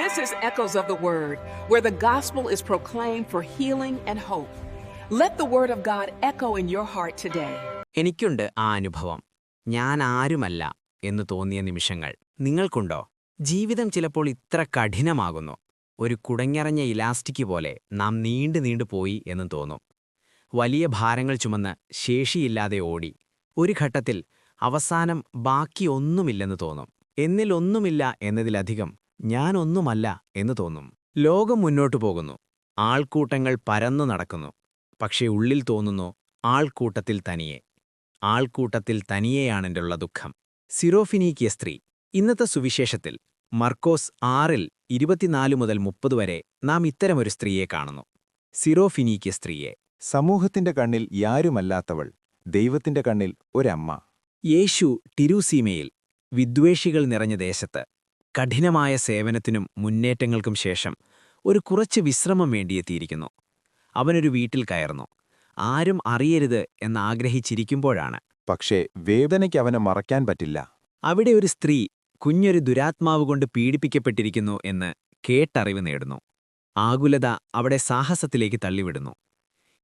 This is Echoes of the Word, where the gospel is proclaimed for healing and hope. Let the word of God echo in your heart today. എനിക്കുണ്ട് ആ അനുഭവം. ഞാൻ ആരുമല്ല എന്ന് തോന്നിയ നിമിഷങ്ങൾ. നിങ്ങൾക്കുണ്ടോ? ജീവിതം ചിലപ്പോൾ ഇത്ര കഠിനമാകുന്നു. ഒരു കുടഞ്ഞറഞ്ഞ ഇലാസ്റ്റിക് പോലെ നാം നീണ്ടു നീണ്ടു പോയി എന്ന് തോന്നും. വലിയ ഭാരങ്ങൾ ചുമന്ന് ശേഷിയില്ലാതെ ഓടി. ഒരു ഘട്ടത്തിൽ അവസാനം ബാക്കിയൊന്നുമില്ലെന്ന് തോന്നും. എന്നിലൊന്നുമില്ല എന്നതിലധികം ഞാനൊന്നുമല്ല എന്ന് തോന്നും. ലോകം മുന്നോട്ടു പോകുന്നു. ആൾക്കൂട്ടങ്ങൾ പരന്നു നടക്കുന്നു. പക്ഷേ ഉള്ളിൽ തോന്നുന്നു ആൾക്കൂട്ടത്തിൽ തനിയെ. ആൾക്കൂട്ടത്തിൽ തനിയെയാണെന്റുള്ള ദുഃഖം. സിറോഫിനീക്കിയ സ്ത്രീ. ഇന്നത്തെ സുവിശേഷത്തിൽ മർക്കോസ് ആറിൽ ഇരുപത്തിനാല് മുതൽ മുപ്പത് വരെ നാം ഇത്തരമൊരു സ്ത്രീയെ കാണുന്നു. സിറോഫിനീക്കിയ സ്ത്രീയെ. സമൂഹത്തിന്റെ കണ്ണിൽ യാരുമല്ലാത്തവൾ ദൈവത്തിന്റെ കണ്ണിൽ ഒരമ്മ. യേശു ടിരൂസീമയിൽ വിദ്വേഷികൾ നിറഞ്ഞ ദേശത്ത് കഠിനമായ സേവനത്തിനും മുന്നേറ്റങ്ങൾക്കും ശേഷം ഒരു കുറച്ച് വിശ്രമം വേണ്ടിയെത്തിയിരിക്കുന്നു. അവനൊരു വീട്ടിൽ കയറുന്നു. ആരും അറിയരുത് എന്നാഗ്രഹിച്ചിരിക്കുമ്പോഴാണ്. പക്ഷേ വേദനയ്ക്ക് അവനെ മറക്കാൻ പറ്റില്ല. അവിടെ ഒരു സ്ത്രീ കുഞ്ഞൊരു ദുരാത്മാവ് കൊണ്ട് പീഡിപ്പിക്കപ്പെട്ടിരിക്കുന്നു എന്ന് കേട്ടറിവ് നേടുന്നു. ആകുലത അവിടെ സാഹസത്തിലേക്ക് തള്ളിവിടുന്നു.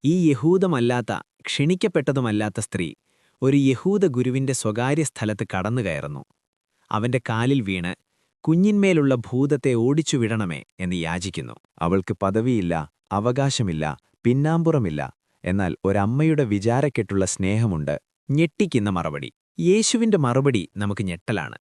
ഈ യഹൂദമല്ലാത്ത ക്ഷണിക്കപ്പെട്ടതുമല്ലാത്ത സ്ത്രീ ഒരു യഹൂദ ഗുരുവിന്റെ സ്വകാര്യ സ്ഥലത്ത് കടന്നുകയറുന്നു. അവന്റെ കാലിൽ വീണ് കുഞ്ഞിന്മേലുള്ള ഭൂതത്തെ ഓടിച്ചുവിടണമേ എന്ന് യാചിക്കുന്നു. അവൾക്ക് പദവിയില്ല അവകാശമില്ല പിന്നാമ്പുറമില്ല. എന്നാൽ ഒരമ്മയുടെ വിചാരക്കെട്ടുള്ള സ്നേഹമുണ്ട്. ഞെട്ടിക്കുന്ന മറുപടി. യേശുവിന്റെ മറുപടി നമുക്ക് ഞെട്ടലാണ്.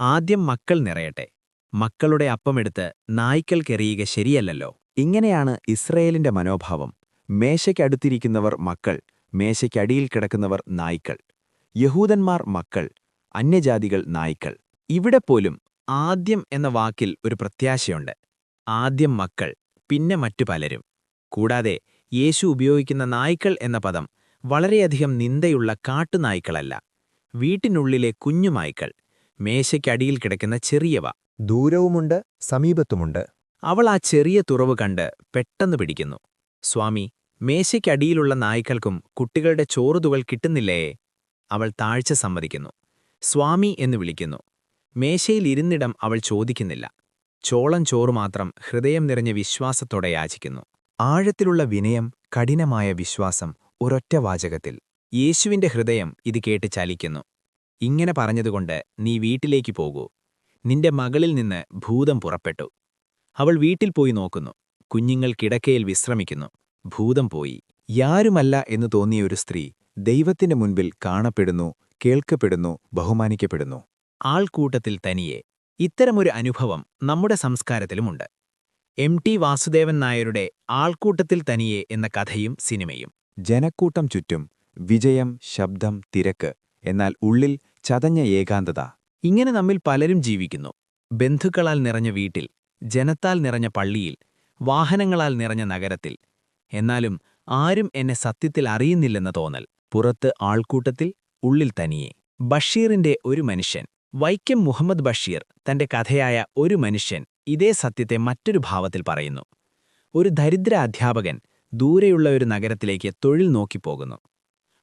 ആദ്യം മക്കൾ നിറയട്ടെ. മക്കളുടെ അപ്പമെടുത്ത് നായ്ക്കൾക്കെറിയുക ശരിയല്ലല്ലോ. ഇങ്ങനെയാണ് ഇസ്രയേലിന്റെ മനോഭാവം. മേശയ്ക്കടുത്തിരിക്കുന്നവർ മക്കൾ മേശയ്ക്കടിയിൽ കിടക്കുന്നവർ നായ്ക്കൾ. യഹൂദന്മാർ മക്കൾ അന്യജാതികൾ നായ്ക്കൾ. ഇവിടെ പോലും ആദ്യം എന്ന വാക്കിൽ ഒരു പ്രത്യാശയുണ്ട്. ആദ്യം മക്കൾ പിന്നെ മറ്റു പലരും. കൂടാതെ യേശു ഉപയോഗിക്കുന്ന നായ്ക്കൾ എന്ന പദം വളരെയധികം നിന്ദയുള്ള കാട്ടുനായ്ക്കളല്ല. വീട്ടിനുള്ളിലെ കുഞ്ഞുനായ്ക്കൾ മേശയ്ക്കടിയിൽ കിടക്കുന്ന ചെറിയവ. ദൂരവുമുണ്ട് സമീപത്തുമുണ്ട്. അവൾ ആ ചെറിയ തുറവ് കണ്ട് പെട്ടെന്ന് പിടിക്കുന്നു. സ്വാമി മേശയ്ക്കടിയിലുള്ള നായ്ക്കൾക്കും കുട്ടികളുടെ ചോറുതുകൾ കിട്ടുന്നില്ലേ? അവൾ താഴ്ച സമ്മതിക്കുന്നു. സ്വാമി എന്ന് വിളിക്കുന്നു. മേശയിൽ ഇരുന്നിടം അവൾ ചോദിക്കുന്നില്ല. ചോളം ചോറ് മാത്രം ഹൃദയം നിറഞ്ഞ വിശ്വാസത്തോടെ യാചിക്കുന്നു. ആഴത്തിലുള്ള വിനയം കഠിനമായ വിശ്വാസം ഒരൊറ്റ വാചകത്തിൽ. യേശുവിന്റെ ഹൃദയം ഇത് കേട്ട് ചലിക്കുന്നു. ഇങ്ങനെ പറഞ്ഞതുകൊണ്ട് നീ വീട്ടിലേക്ക് പോകൂ. നിന്റെ മകളിൽ നിന്ന് ഭൂതം പുറപ്പെട്ടു. അവൾ വീട്ടിൽ പോയി നോക്കുന്നു. കുഞ്ഞുങ്ങൾ കിടക്കയിൽ വിശ്രമിക്കുന്നു. ഭൂതം പോയി. യാരുമല്ല എന്ന് തോന്നിയ ഒരു സ്ത്രീ ദൈവത്തിന്റെ മുൻപിൽ കാണപ്പെടുന്നു കേൾക്കപ്പെടുന്നു ബഹുമാനിക്കപ്പെടുന്നു. ആൾക്കൂട്ടത്തിൽ തനിയെ ഇത്തരമൊരു അനുഭവം നമ്മുടെ സംസ്കാരത്തിലുമുണ്ട്. എം ടി വാസുദേവൻ നായരുടെ ആൾക്കൂട്ടത്തിൽ തനിയെ എന്ന കഥയും സിനിമയും. ജനക്കൂട്ടം ചുറ്റും വിജയം ശബ്ദം തിരക്ക് എന്നാൽ ഉള്ളിൽ ചതഞ്ഞ ഏകാന്തത. ഇങ്ങനെ നമ്മിൽ പലരും ജീവിക്കുന്നു. ബന്ധുക്കളാൽ നിറഞ്ഞ വീട്ടിൽ ജനത്താൽ നിറഞ്ഞ പള്ളിയിൽ വാഹനങ്ങളാൽ നിറഞ്ഞ നഗരത്തിൽ. എന്നാലും ആരും എന്നെ സത്യത്തിൽ അറിയുന്നില്ലെന്ന തോന്നൽ. പുറത്ത് ആൾക്കൂട്ടത്തിൽ ഉള്ളിൽ തനിയെ. ബഷീറിന്റെ ഒരു മനുഷ്യൻ. വൈക്കം മുഹമ്മദ് ബഷീർ തന്റെ കഥയായ ഒരു മനുഷ്യൻ ഇതേ സത്യത്തെ മറ്റൊരു ഭാവത്തിൽ പറയുന്നു. ഒരു ദരിദ്ര അധ്യാപകൻ ദൂരെയുള്ള ഒരു നഗരത്തിലേക്ക് തൊഴിൽ നോക്കിപ്പോകുന്നു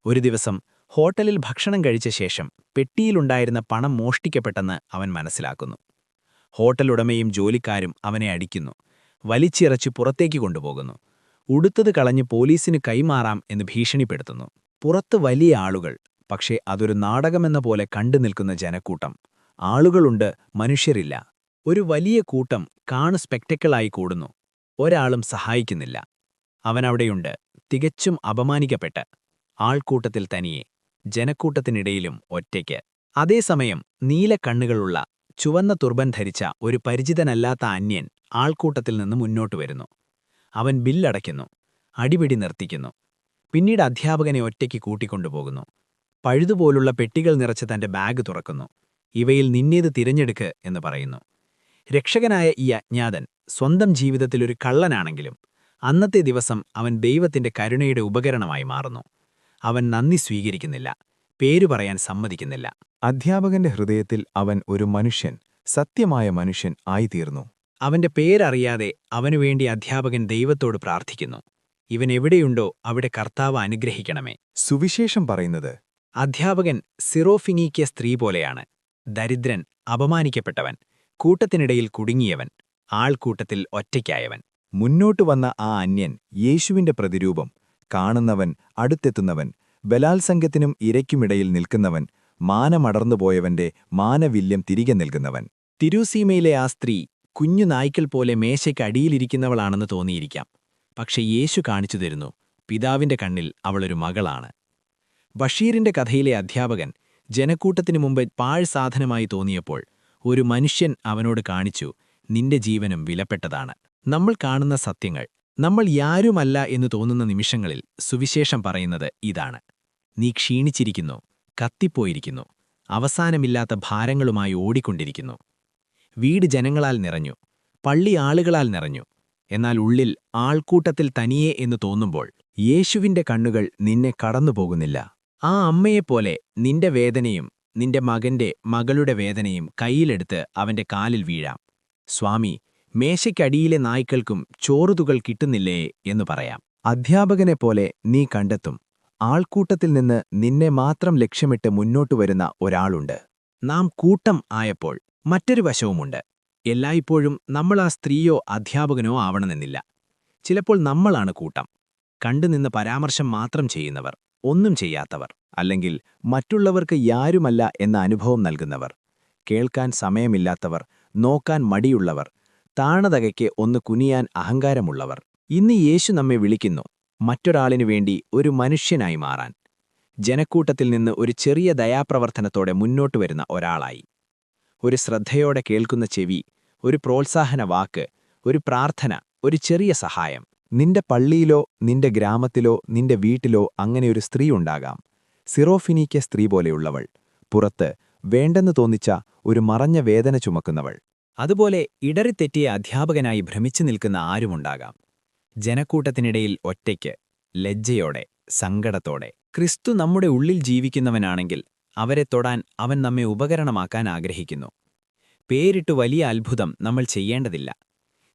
ഒരു ദിവസം ഹോട്ടലിൽ ഭക്ഷണം കഴിച്ച ശേഷം പെട്ടിയിലുണ്ടായിരുന്ന പണം മോഷ്ടിക്കപ്പെട്ടെന്ന് അവൻ മനസ്സിലാക്കുന്നു. ഹോട്ടലുടമയും ജോലിക്കാരും അവനെ അടിക്കുന്നു. വലിച്ചിറച്ച് പുറത്തേക്ക് കൊണ്ടുപോകുന്നു. ഉടുത്തത് കളഞ്ഞ് പോലീസിന് കൈമാറാം എന്ന് ഭീഷണിപ്പെടുത്തുന്നു. പുറത്ത് വലിയ ആളുകൾ പക്ഷേ അതൊരു നാടകമെന്ന പോലെ കണ്ടു നിൽക്കുന്ന ജനക്കൂട്ടം. ആളുകളുണ്ട് മനുഷ്യരില്ല. ഒരു വലിയ കൂട്ടം കാണു സ്പെക്ടക്കിളായി കൂടുന്നു. ഒരാളും സഹായിക്കുന്നില്ല. അവനവിടെയുണ്ട് തികച്ചും അപമാനിക്കപ്പെട്ട് ആൾക്കൂട്ടത്തിൽ തനിയെ ജനക്കൂട്ടത്തിനിടയിലും ഒറ്റയ്ക്ക്. അതേസമയം നീല കണ്ണുകളുള്ള ചുവന്ന തുർബൻ ധരിച്ച ഒരു പരിചിതനല്ലാത്ത അന്യൻ ആൾക്കൂട്ടത്തിൽ നിന്ന് മുന്നോട്ട് വരുന്നു. അവൻ ബില്ലടയ്ക്കുന്നു അടിപിടി നിർത്തിക്കുന്നു. പിന്നീട് അധ്യാപകനെ ഒറ്റയ്ക്ക് കൂട്ടിക്കൊണ്ടുപോകുന്നു. പഴുതുപോലുള്ള പെട്ടികൾ നിറച്ച് തന്റെ ബാഗ് തുറക്കുന്നു. ഇവയിൽ നിന്നേത് തിരഞ്ഞെടുക്ക് എന്ന് പറയുന്നു. രക്ഷകനായ ഈ അജ്ഞാതൻ സ്വന്തം ജീവിതത്തിലൊരു കള്ളനാണെങ്കിലും അന്നത്തെ ദിവസം അവൻ ദൈവത്തിന്റെ കരുണയുടെ ഉപകരണമായി മാറുന്നു. അവൻ നന്ദി സ്വീകരിക്കുന്നില്ല. പേരു പറയാൻ സമ്മതിക്കുന്നില്ല. അധ്യാപകന്റെ ഹൃദയത്തിൽ അവൻ ഒരു മനുഷ്യൻ സത്യമായ മനുഷ്യൻ ആയിത്തീർന്നു. അവന്റെ പേരറിയാതെ അവനുവേണ്ടി അധ്യാപകൻ ദൈവത്തോട് പ്രാർത്ഥിക്കുന്നു. ഇവൻ എവിടെയുണ്ടോ അവിടെ കർത്താവ് അനുഗ്രഹിക്കണമേ. സുവിശേഷം പറയുന്നത് അധ്യാപകൻ സിറോഫിനീക്കിയ സ്ത്രീ പോലെയാണ്. ദരിദ്രൻ അപമാനിക്കപ്പെട്ടവൻ. കൂട്ടത്തിനിടയിൽ കുടുങ്ങിയവൻ. ആൾക്കൂട്ടത്തിൽ ഒറ്റയ്ക്കായവൻ. മുന്നോട്ടു വന്ന ആ അന്യൻ യേശുവിന്റെ പ്രതിരൂപം കാണുന്നവൻ അടുത്തെത്തുന്നവൻ ബലാത്സംഗത്തിനും ഇരയ്ക്കുമിടയിൽ നിൽക്കുന്നവൻ മാനമടർന്നുപോയവന്റെ മാനവില്യം തിരികെ നൽകുന്നവൻ. തിരുസീമയിലെ ആ സ്ത്രീ കുഞ്ഞു നായ്ക്കൾ പോലെ മേശയ്ക്കടിയിലിരിക്കുന്നവളാണെന്ന് തോന്നിയിരിക്കാം. പക്ഷെ യേശു കാണിച്ചു തരുന്നു പിതാവിന്റെ കണ്ണിൽ അവളൊരു മകളാണ്. ബഷീറിന്റെ കഥയിലെ അധ്യാപകൻ ജനക്കൂട്ടത്തിനു മുമ്പ് പാഴ് സാധനമായി തോന്നിയപ്പോൾ ഒരു മനുഷ്യൻ അവനോട് കാണിച്ചു നിന്റെ ജീവനും വിലപ്പെട്ടതാണ്. നമ്മൾ കാണുന്ന സത്യങ്ങൾ നമ്മൾ യാരുമല്ല എന്ന് തോന്നുന്ന നിമിഷങ്ങളിൽ സുവിശേഷം പറയുന്നത് ഇതാണ്. നീ ക്ഷീണിച്ചിരിക്കുന്നു കത്തിപ്പോയിരിക്കുന്നു അവസാനമില്ലാത്ത ഭാരങ്ങളുമായി ഓടിക്കൊണ്ടിരിക്കുന്നു. വീട് ജനങ്ങളാൽ നിറഞ്ഞു പള്ളി ആളുകളാൽ നിറഞ്ഞു. എന്നാൽ ഉള്ളിൽ ആൾക്കൂട്ടത്തിൽ തനിയെ എന്ന് തോന്നുമ്പോൾ യേശുവിന്റെ കണ്ണുകൾ നിന്നെ കടന്നുപോകുന്നില്ല. ആ അമ്മയെപ്പോലെ നിന്റെ വേദനയും നിന്റെ മകന്റെ മകളുടെ വേദനയും കയ്യിലെടുത്ത് അവന്റെ കാലിൽ വീഴാം. സ്വാമി മേശയ്ക്കടിയിലെ നായ്ക്കൾക്കും ചോറുതുകൾ കിട്ടുന്നില്ലേ എന്ന് പറയാം. അധ്യാപകനെപ്പോലെ നീ കണ്ടെത്തും. ആൾക്കൂട്ടത്തിൽ നിന്ന് നിന്നെ മാത്രം ലക്ഷ്യമിട്ട് മുന്നോട്ടു വരുന്ന ഒരാളുണ്ട്. നാം കൂട്ടം ആയപ്പോൾ മറ്റൊരു വശവുമുണ്ട്. എല്ലായ്പ്പോഴും നമ്മൾ ആ സ്ത്രീയോ അധ്യാപകനോ ആവണമെന്നില്ല. ചിലപ്പോൾ നമ്മളാണ് കൂട്ടം. കണ്ടുനിന്ന് പരാമർശം മാത്രം ചെയ്യുന്നവർ. ഒന്നും ചെയ്യാത്തവർ അല്ലെങ്കിൽ മറ്റുള്ളവർക്ക് യാരുമല്ല എന്ന അനുഭവം നൽകുന്നവർ. കേൾക്കാൻ സമയമില്ലാത്തവർ നോക്കാൻ മടിയുള്ളവർ താണതകയ്ക്ക് ഒന്ന് കുനിയാൻ അഹങ്കാരമുള്ളവർ. ഇന്ന് യേശു നമ്മെ വിളിക്കുന്നു മറ്റൊരാളിനു വേണ്ടി ഒരു മനുഷ്യനായി മാറാൻ. ജനക്കൂട്ടത്തിൽ നിന്ന് ഒരു ചെറിയ ദയാപ്രവർത്തനത്തോടെ മുന്നോട്ട് വരുന്ന ഒരാളായി. ഒരു ശ്രദ്ധയോടെ കേൾക്കുന്ന ചെവി ഒരു പ്രോത്സാഹന വാക്ക് ഒരു പ്രാർത്ഥന ഒരു ചെറിയ സഹായം. നിന്റെ പള്ളിയിലോ നിന്റെ ഗ്രാമത്തിലോ നിന്റെ വീട്ടിലോ അങ്ങനെയൊരു സ്ത്രീ ഉണ്ടാകാം. സിറോഫിനീക്ക സ്ത്രീ പോലെയുള്ളവൾ. പുറത്ത് വേണ്ടെന്ന് തോന്നിച്ച ഒരു മറഞ്ഞ വേദന ചുമക്കുന്നവൾ. അതുപോലെ ഇടറിത്തെറ്റിയ അധ്യാപകനായി ഭ്രമിച്ചു നിൽക്കുന്ന ആരുമുണ്ടാകാം. ജനക്കൂട്ടത്തിനിടയിൽ ഒറ്റയ്ക്ക് ലജ്ജയോടെ സങ്കടത്തോടെ. ക്രിസ്തു നമ്മുടെ ഉള്ളിൽ ജീവിക്കുന്നവനാണെങ്കിൽ അവരെ തൊടാൻ അവൻ നമ്മെ ഉപകരണമാക്കാൻ ആഗ്രഹിക്കുന്നു. പേരിട്ടു വലിയ അത്ഭുതം നമ്മൾ ചെയ്യേണ്ടതില്ല.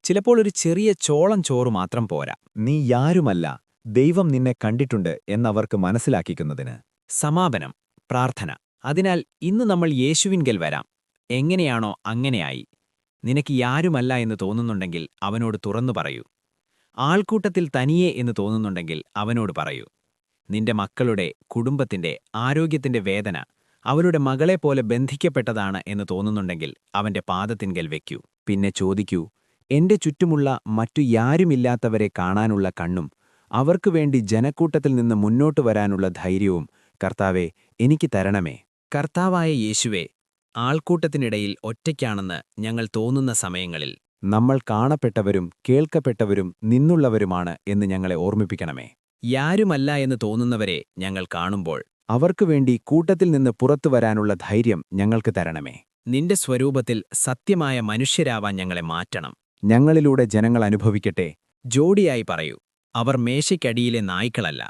ചിലപ്പോൾ ഒരു ചെറിയ ചോളം ചോറ് മാത്രം പോരാ. നീ യാരുമല്ല ദൈവം നിന്നെ കണ്ടിട്ടുണ്ട് എന്നവർക്ക് മനസ്സിലാക്കിക്കുന്നതിന്. സമാപനം പ്രാർത്ഥന. അതിനാൽ ഇന്ന് നമ്മൾ യേശുവിൻകൽ വരാം. എങ്ങനെയാണോ അങ്ങനെയായി. നിനക്ക് യാരുമല്ല എന്ന് തോന്നുന്നുണ്ടെങ്കിൽ അവനോട് തുറന്നു പറയൂ. ആൾക്കൂട്ടത്തിൽ തനിയെ എന്ന് തോന്നുന്നുണ്ടെങ്കിൽ അവനോട് പറയൂ. നിന്റെ മക്കളുടെ കുടുംബത്തിന്റെ ആരോഗ്യത്തിന്റെ വേദന അവരുടെ മകളെപ്പോലെ ബന്ധിക്കപ്പെട്ടതാണ് എന്ന് തോന്നുന്നുണ്ടെങ്കിൽ അവന്റെ പാദത്തിൻകൽ വെക്കൂ. പിന്നെ ചോദിക്കൂ എന്റെ ചുറ്റുമുള്ള മറ്റു യാരുമില്ലാത്തവരെ കാണാനുള്ള കണ്ണും അവർക്കു വേണ്ടി ജനക്കൂട്ടത്തിൽ നിന്ന് മുന്നോട്ടു വരാനുള്ള ധൈര്യവും കർത്താവെ എനിക്ക് തരണമേ. കർത്താവായ യേശുവെ ആൾക്കൂട്ടത്തിനിടയിൽ ഒറ്റയ്ക്കാണെന്ന് ഞങ്ങൾ തോന്നുന്ന സമയങ്ങളിൽ നമ്മൾ കാണപ്പെട്ടവരും കേൾക്കപ്പെട്ടവരും നിന്നുള്ളവരുമാണ് എന്ന് ഞങ്ങളെ ഓർമ്മിപ്പിക്കണമേ. യാരുമല്ല എന്ന് തോന്നുന്നവരെ ഞങ്ങൾ കാണുമ്പോൾ അവർക്കു വേണ്ടി കൂട്ടത്തിൽ നിന്ന് പുറത്തു വരാനുള്ള ധൈര്യം ഞങ്ങൾക്ക് തരണമേ. നിന്റെ സ്വരൂപത്തിൽ സത്യമായ മനുഷ്യരാവാൻ ഞങ്ങളെ മാറ്റണം. ഞങ്ങളിലൂടെ ജനങ്ങൾ അനുഭവിക്കട്ടെ ജോഡിയായി പറയൂ അവർ മേശയ്ക്കടിയിലെ നായ്ക്കളല്ല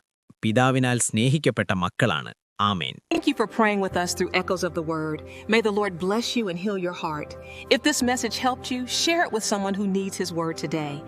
പിതാവിനാൽ സ്നേഹിക്കപ്പെട്ട മക്കളാണ് ആമേൻ Thank you for praying with us through Echoes of the Word. May the Lord bless you and heal your heart. If this message helped you, share it with someone who needs His Word today.